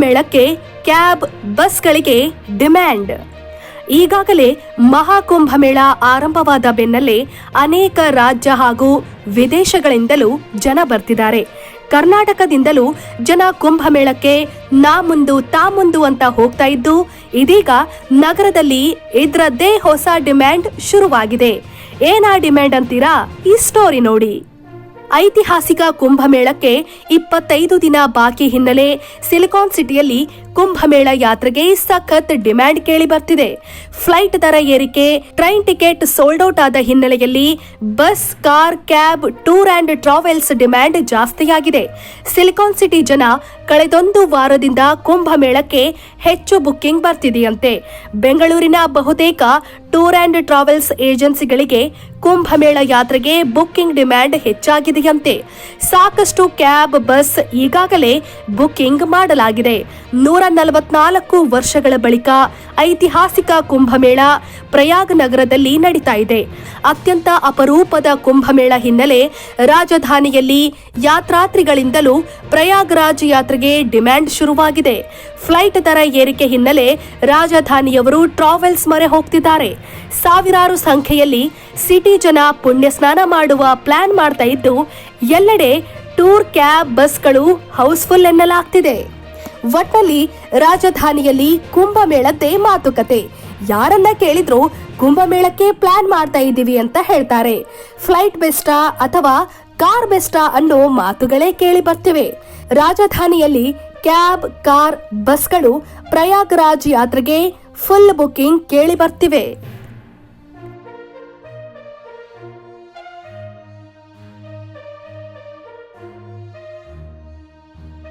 ಕುಂಭಮೇಳಕ್ಕೆ cab ಬಸ್ಗಳಿಗೆ demand. ಈಗಾಗಲೇ ಮಹಾಕುಂಭಮೇಳ ಆರಂಭವಾದ ಬೆನ್ನಲ್ಲೇ ಅನೇಕ ರಾಜ್ಯ ಹಾಗೂ ವಿದೇಶಗಳಿಂದಲೂ ಜನ ಬರ್ತಿದ್ದಾರೆ. ಕರ್ನಾಟಕದಿಂದಲೂ ಜನ ಕುಂಭಮೇಳಕ್ಕೆ ನಾ ಮುಂದು ತಾ ಮುಂದು ಅಂತ ಹೋಗ್ತಾ ಇದ್ದು, ಇದೀಗ ನಗರದಲ್ಲಿ ಇದ್ರದ್ದೇ ಹೊಸ ಡಿಮ್ಯಾಂಡ್ ಶುರುವಾಗಿದೆ. ಏನಾ ಡಿಮ್ಯಾಂಡ್ ಅಂತೀರಾ? ಈ ಸ್ಟೋರಿ ನೋಡಿ. ಐತಿಹಾಸಿಕ ಕುಂಭಮೇಳಕ್ಕೆ ಇಪ್ಪತ್ತೈದು ದಿನ ಬಾಕಿ ಹಿನ್ನೆಲೆ ಸಿಲಿಕಾನ್ ಸಿಟಿಯಲ್ಲಿ ಕುಂಭಮೇಳ ಯಾತ್ರೆಗೆ ಸಖತ್ ಡಿಮ್ಯಾಂಡ್ ಕೇಳಿ ಬರ್ತಿದೆ ಫ್ಲೈಟ್ ದರ ಏರಿಕೆ, ಟ್ರೈನ್ ಟಿಕೆಟ್ ಸೋಲ್ಡ್ ಔಟ್ ಆದ ಹಿನ್ನೆಲೆಯಲ್ಲಿ bus, car, cab, tour and travels demand ಜಾಸ್ತಿಯಾಗಿದೆ. ಸಿಲಿಕಾನ್ ಸಿಟಿ ಜನ ಕಳೆದೊಂದು ವಾರದಿಂದ ಕುಂಭಮೇಳಕ್ಕೆ ಹೆಚ್ಚು ಬುಕ್ಕಿಂಗ್ ಬರ್ತಿದೆಯಂತೆ. ಬೆಂಗಳೂರಿನ ಬಹುತೇಕ ಟೂರ್ ಅಂಡ್ ಟ್ರಾವೆಲ್ಸ್ ಏಜೆನ್ಸಿಗಳಿಗೆ ಕುಂಭಮೇಳ ಯಾತ್ರೆಗೆ ಬುಕ್ಕಿಂಗ್ ಡಿಮ್ಯಾಂಡ್ ಹೆಚ್ಚಾಗಿದೆಯಂತೆ ಸಾಕಷ್ಟು ಕ್ಯಾಬ್ ಬಸ್ ಈಗಾಗಲೇ ಬುಕ್ಕಿಂಗ್ ಮಾಡಲಾಗಿದೆ. ನೂರ ನಲವತ್ನಾಲ್ಕು ವರ್ಷಗಳ ಬಳಿಕ ಐತಿಹಾಸಿಕ ಕುಂಭಮೇಳ ಪ್ರಯಾಗ್ ನಗರದಲ್ಲಿ ನಡೀತಾ ಇದೆ. ಅತ್ಯಂತ ಅಪರೂಪದ ಕುಂಭಮೇಳ ಹಿನ್ನೆಲೆ ರಾಜಧಾನಿಯಲ್ಲಿ ಯಾತ್ರಾತ್ರಿಗಳಿಂದಲೂ ಪ್ರಯಾಗ್ರಾಜ್ ಯಾತ್ರೆಗೆ ಡಿಮ್ಯಾಂಡ್ ಶುರುವಾಗಿದೆ. ಫ್ಲೈಟ್ ದರ ಏರಿಕೆ ಹಿನ್ನೆಲೆ ರಾಜಧಾನಿಯವರು ಟ್ರಾವೆಲ್ಸ್ ಮೊರೆ ಹೋಗ್ತಿದ್ದಾರೆ. ಸಾವಿರಾರು ಸಂಖ್ಯೆಯಲ್ಲಿ ಸಿಟಿ ಜನ ಪುಣ್ಯ ಸ್ನಾನ ಮಾಡುವ ಪ್ಲಾನ್ ಮಾಡ್ತಾ ಇದ್ದು, ಎಲ್ಲೆಡೆ ಟೂರ್ ಕ್ಯಾಬ್ ಬಸ್ಗಳು ಹೌಸ್ಫುಲ್ ಎನ್ನಲಾಗ್ತಿದೆ. ಒಟ್ನಲ್ಲಿ ರಾಜಧಾನಿಯಲ್ಲಿ ಕುಂಭಮೇಳದ್ದೇ ಮಾತುಕತೆ. ಯಾರನ್ನ ಕೇಳಿದ್ರು ಕುಂಭಮೇಳಕ್ಕೆ ಪ್ಲಾನ್ ಮಾಡ್ತಾ ಇದ್ದೀವಿ ಅಂತ ಹೇಳ್ತಾರೆ. ಫ್ಲೈಟ್ ಬೆಸ್ಟಾ ಅಥವಾ ಕಾರ್ ಬೆಸ್ಟಾ ಅನ್ನೋ ಮಾತುಗಳೇ ಕೇಳಿ ಬರ್ತಿವೆ. ರಾಜಧಾನಿಯಲ್ಲಿ ಕ್ಯಾಬ್, ಕಾರ್, ಬಸ್ಗಳು ಪ್ರಯಾಗ್ರಾಜ್ ಯಾತ್ರೆಗೆ ಫುಲ್ ಬುಕ್ಕಿಂಗ್ ಕೇಳಿ ಬರ್ತಿವೆ.